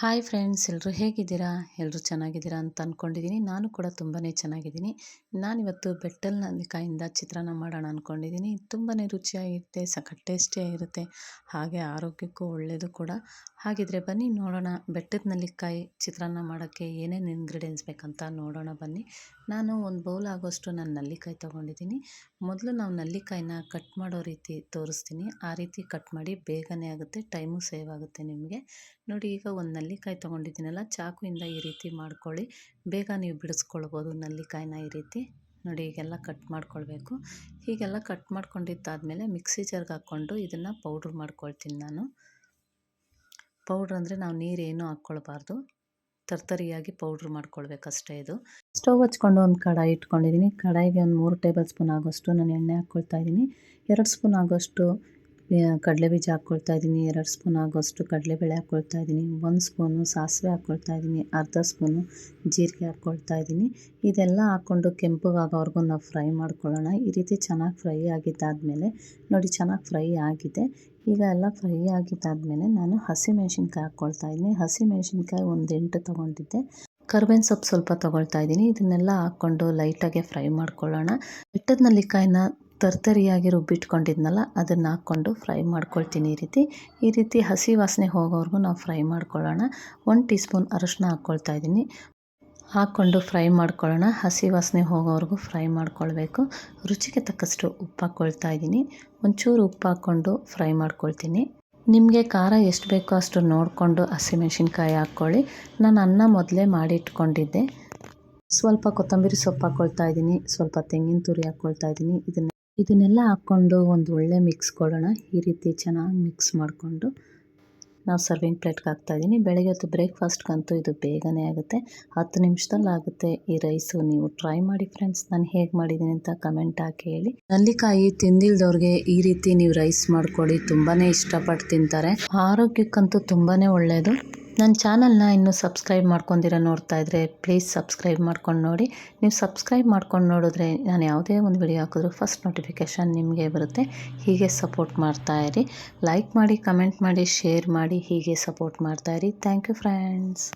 Hi friends ಎಲ್ಲರೂ ಹೇಗಿದ್ದೀರಾ? ಎಲ್ಲರೂ ಚೆನ್ನಾಗಿದ್ದೀರಾ ಅಂತ ಅಂದ್ಕೊಂಡಿದ್ದೀನಿ ನಾನು ಕೂಡ ತುಂಬಾ ಚೆನ್ನಾಗಿದ್ದೀನಿ. ನಾನಿವತ್ತು ಬೆಟ್ಟಲ್ ನಲ್ಲಿಕಾಯಿಂದ ಚಿತ್ರಾನ್ನ ಮಾಡೋಣ ಅಂದ್ಕೊಂಡಿದ್ದೀನಿ ತುಂಬಾ ರುಚಿಯಾಗಿರುತ್ತೆ ಸಖತ್ ಟೇಸ್ಟಿಯಾಗಿರುತ್ತೆ, ಹಾಗೆ ಆರೋಗ್ಯಕ್ಕೂ ಒಳ್ಳೆಯದು ಕೂಡ. ಹಾಗಿದ್ರೆ ಬನ್ನಿ, ನೋಡೋಣ ಬೆಟ್ಟದ ನೆಲ್ಲಿಕಾಯಿ ಚಿತ್ರಾನ್ನ ಮಾಡೋಕ್ಕೆ ಏನೇನು ಇಂಗ್ರೀಡಿಯೆಂಟ್ಸ್ ಬೇಕಂತ ನೋಡೋಣ ಬನ್ನಿ. ನಾನು ಒಂದು ಬೌಲ್ ಆಗೋಷ್ಟು ನಾನು ನಲ್ಲಿಕಾಯಿ ತೊಗೊಂಡಿದ್ದೀನಿ. ಮೊದಲು ನಾವು ನಲ್ಲಿಕಾಯಿನ ಕಟ್ ಮಾಡೋ ರೀತಿ ತೋರಿಸ್ತೀನಿ. ಆ ರೀತಿ ಕಟ್ ಮಾಡಿ ಬೇಗನೆ ಆಗುತ್ತೆ, ಟೈಮು ಸೇವ್ ಆಗುತ್ತೆ ನಿಮಗೆ. ನೋಡಿ, ಈಗ ಒಂದು ನಲ್ಲಿಕಾಯಿ ತೊಗೊಂಡಿದ್ದೀನಲ್ಲ, ಚಾಕುವಿಂದ ಈ ರೀತಿ ಮಾಡ್ಕೊಳ್ಳಿ. ಬೇಗ ನೀವು ಬಿಡಿಸ್ಕೊಳ್ಬೋದು ನೆಲ್ಲಿಕಾಯಿನ ಈ ರೀತಿ. ನೋಡಿ, ಈಗೆಲ್ಲ ಕಟ್ ಮಾಡ್ಕೊಳ್ಬೇಕು. ಹೀಗೆಲ್ಲ ಕಟ್ ಮಾಡ್ಕೊಂಡಿದ್ದಾದಮೇಲೆ ಮಿಕ್ಸಿ ಜಾರ್ಗೆ ಹಾಕ್ಕೊಂಡು ಇದನ್ನು ಪೌಡ್ರ್ ಮಾಡ್ಕೊಳ್ತೀನಿ ನಾನು. ಪೌಡ್ರ್ ಅಂದರೆ ನಾವು ನೀರೇನು ಹಾಕ್ಕೊಳ್ಬಾರ್ದು. ತರ್ತರಿಯಾಗಿ ಪೌಡ್ರ್ ಮಾಡ್ಕೊಳ್ಬೇಕಷ್ಟೇ ಇದು. ಸ್ಟವ್ ಹಚ್ಕೊಂಡು ಒಂದು ಕಡಾಯಿ ಇಟ್ಕೊಂಡಿದ್ದೀನಿ. ಕಡಾಯಿಗೆ ಒಂದು ಮೂರು ಟೇಬಲ್ ಸ್ಪೂನ್ ಆಗೋಷ್ಟು ನಾನು ಎಣ್ಣೆ ಹಾಕ್ಕೊಳ್ತಾ ಇದ್ದೀನಿ. ಎರಡು ಸ್ಪೂನ್ ಆಗೋಷ್ಟು ಕಡಲೆ ಬೀಜ ಹಾಕ್ಕೊಳ್ತಾ ಇದ್ದೀನಿ. ಎರಡು ಸ್ಪೂನ್ ಆಗೋಷ್ಟು ಕಡಲೆಬೇಳೆ ಹಾಕ್ಕೊಳ್ತಾ ಇದ್ದೀನಿ. ಒಂದು ಸ್ಪೂನು ಸಾಸಿವೆ ಹಾಕ್ಕೊಳ್ತಾ ಇದ್ದೀನಿ. ಅರ್ಧ ಸ್ಪೂನು ಜೀರಿಗೆ ಹಾಕ್ಕೊಳ್ತಾ ಇದ್ದೀನಿ. ಇದೆಲ್ಲ ಹಾಕ್ಕೊಂಡು ಕೆಂಪಗಾಗೋವರೆಗೂ ನಾವು ಫ್ರೈ ಮಾಡ್ಕೊಳ್ಳೋಣ. ಈ ರೀತಿ ಚೆನ್ನಾಗಿ ಫ್ರೈ ಆಗಿದ್ದಾದಮೇಲೆ, ನೋಡಿ ಚೆನ್ನಾಗಿ ಫ್ರೈ ಆಗಿದೆ. ಈಗ ಎಲ್ಲ ಫ್ರೈ ಆಗಿದ್ದಾದಮೇಲೆ ನಾನು ಹಸಿಮೆಣ್ಸಿನ್ಕಾಯಿ ಹಾಕ್ಕೊಳ್ತಾ ಇದ್ದೀನಿ. ಹಸಿಮೆಣ್ಸಿನ್ಕಾಯಿ ಒಂದು ಎಂಟು ತೊಗೊಂಡಿದ್ದೆ. ಕರ್ಬೇವಿನ ಸೊಪ್ಪು ಸ್ವಲ್ಪ ತೊಗೊಳ್ತಾ ಇದ್ದೀನಿ. ಇದನ್ನೆಲ್ಲ ಹಾಕ್ಕೊಂಡು ಲೈಟಾಗೆ ಫ್ರೈ ಮಾಡ್ಕೊಳ್ಳೋಣ. ಬೆಟ್ಟದ ನಲ್ಲಿಕಾಯಿನ ತರ್ತರಿಯಾಗಿ ರುಬ್ಬಿಟ್ಕೊಂಡಿದ್ನಲ್ಲ, ಅದನ್ನು ಹಾಕ್ಕೊಂಡು ಫ್ರೈ ಮಾಡ್ಕೊಳ್ತೀನಿ ಈ ರೀತಿ. ಈ ರೀತಿ ಹಸಿ ವಾಸನೆ ಹೋಗೋವರೆಗೂ ನಾವು ಫ್ರೈ ಮಾಡ್ಕೊಳ್ಳೋಣ. ಒಂದು ಟೀ ಸ್ಪೂನ್ ಅರಶಿನ ಹಾಕ್ಕೊಳ್ತಾ ಇದ್ದೀನಿ. ಹಾಕ್ಕೊಂಡು ಫ್ರೈ ಮಾಡ್ಕೊಳ್ಳೋಣ. ಹಸಿ ವಾಸನೆ ಹೋಗೋವರೆಗೂ ಫ್ರೈ ಮಾಡ್ಕೊಳ್ಬೇಕು. ರುಚಿಗೆ ತಕ್ಕಷ್ಟು ಉಪ್ಪು ಹಾಕ್ಕೊಳ್ತಾ ಇದ್ದೀನಿ. ಒಂಚೂರು ಉಪ್ಪು ಹಾಕ್ಕೊಂಡು ಫ್ರೈ ಮಾಡ್ಕೊಳ್ತೀನಿ. ನಿಮಗೆ ಖಾರ ಎಷ್ಟು ಬೇಕೋ ಅಷ್ಟು ನೋಡಿಕೊಂಡು ಹಸಿಮೆಣ್ಸಿನ್ಕಾಯಿ ಹಾಕ್ಕೊಳ್ಳಿ. ನಾನು ಅನ್ನ ಮೊದಲೇ ಮಾಡಿಟ್ಕೊಂಡಿದ್ದೆ. ಸ್ವಲ್ಪ ಕೊತ್ತಂಬರಿ ಸೊಪ್ಪು ಹಾಕ್ಕೊಳ್ತಾ ಇದ್ದೀನಿ. ಸ್ವಲ್ಪ ತೆಂಗಿನ ತುರಿ ಹಾಕ್ಕೊಳ್ತಾ ಇದ್ದೀನಿ. ಇದನ್ನು ಇದನ್ನೆಲ್ಲ ಹಾಕ್ಕೊಂಡು ಒಂದು ಒಳ್ಳೆ ಮಿಕ್ಸ್ ಕೊಡೋಣ. ಈ ರೀತಿ ಚೆನ್ನಾಗಿ ಮಿಕ್ಸ್ ಮಾಡಿಕೊಂಡು ನಾವು ಸರ್ವಿಂಗ್ ಪ್ಲೇಟ್ಗೆ ಹಾಕ್ತಾಯಿದ್ದೀನಿ ಬೆಳಗ್ಗೆ ಹೊತ್ತು ಬ್ರೇಕ್ಫಾಸ್ಟ್ಗಂತೂ ಇದು ಬೇಗನೆ ಆಗುತ್ತೆ. ಹತ್ತು ನಿಮಿಷದಲ್ಲಿ ಆಗುತ್ತೆ ಈ ರೈಸು ನೀವು ಟ್ರೈ ಮಾಡಿ ಫ್ರೆಂಡ್ಸ್ ನಾನು ಹೇಗೆ ಮಾಡಿದ್ದೀನಿ ಅಂತ ಕಮೆಂಟ್ ಹಾಕಿ ಹೇಳಿ. ನಲ್ಲಿಕಾಯಿ ತಿಂದಿಲ್ದವ್ರಿಗೆ ಈ ರೀತಿ ನೀವು ರೈಸ್ ಮಾಡ್ಕೊಳ್ಳಿ. ತುಂಬಾ ಇಷ್ಟಪಟ್ಟು ತಿಂತಾರೆ. ಆರೋಗ್ಯಕ್ಕಂತೂ ತುಂಬಾ ಒಳ್ಳೆಯದು ನನ್ನ ಚಾನಲ್ನ ಇನ್ನೂ ಸಬ್ಸ್ಕ್ರೈಬ್ ಮಾಡ್ಕೊಂಡಿರ ನೋಡ್ತಾ ಇದ್ದರೆ ಪ್ಲೀಸ್ ಸಬ್ಸ್ಕ್ರೈಬ್ ಮಾಡ್ಕೊಂಡು ನೋಡಿ. ನೀವು ಸಬ್ಸ್ಕ್ರೈಬ್ ಮಾಡ್ಕೊಂಡು ನೋಡಿದ್ರೆ ನಾನು ಯಾವುದೇ ಒಂದು ವಿಡಿಯೋ ಹಾಕಿದ್ರು ಫಸ್ಟ್ ನೋಟಿಫಿಕೇಷನ್ ನಿಮಗೆ ಬರುತ್ತೆ. ಹೀಗೆ ಸಪೋರ್ಟ್ ಮಾಡ್ತಾ ಇರಿ. ಲೈಕ್ ಮಾಡಿ ಕಮೆಂಟ್ ಮಾಡಿ ಶೇರ್ ಮಾಡಿ ಹೀಗೆ ಸಪೋರ್ಟ್ ಮಾಡ್ತಾ ಇರಿ. Thank you friends